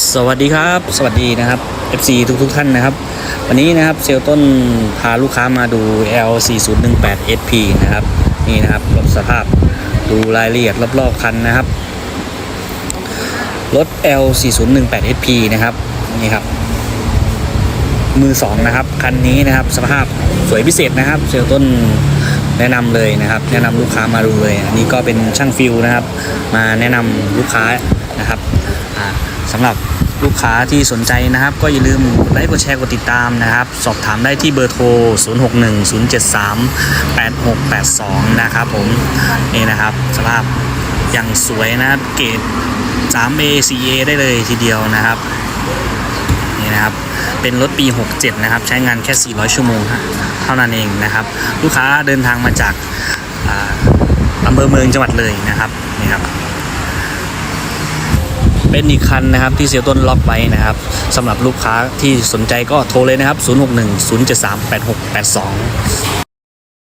สวัสดีครับ สวัสดีนะครับ FC ทุกทุกท่านนะครับ วันนี้นะครับเซลต้นพาลูกค้ามาดู L4018 SP นะครับนี่นะครับรถสภาพดูรายละเอียดรอบๆคันนะครับรถ L4018 SP นะครับนี่ครับมือสองนะครับคันนี้นะครับสภาพสวยพิเศษนะครับเซลต้นแนะนำเลยนะครับ แนะนำลูกค้ามาดูเลย อันนี้ก็เป็นช่างฟิลนะครับ มาแนะนำลูกค้านะครับ สำหรับลูกค้าที่สนใจนะครับ ก็อย่าลืมไลค์กดแชร์กดติดตามนะครับ สอบถามได้ที่เบอร์โทร 0610738682 นะครับผม นี่นะครับสภาพอย่างสวยนะครับ เกรด 3A 4A ได้เลยทีเดียวนะครับ นี่นะครับเป็นรถปี 67 นะครับ ใช้งานแค่ 400 ชั่วโมง เท่านั้นเองนะครับ ลูกค้าเดินทางมาจากอำเภอเมืองจังหวัดเลยนะครับนี่ครับ เป็นอีกคันนะครับที่เซียวต้นล็อกไว้นะครับสำหรับลูกค้าที่สนใจก็โทรเลยนะครับ 061 073 8682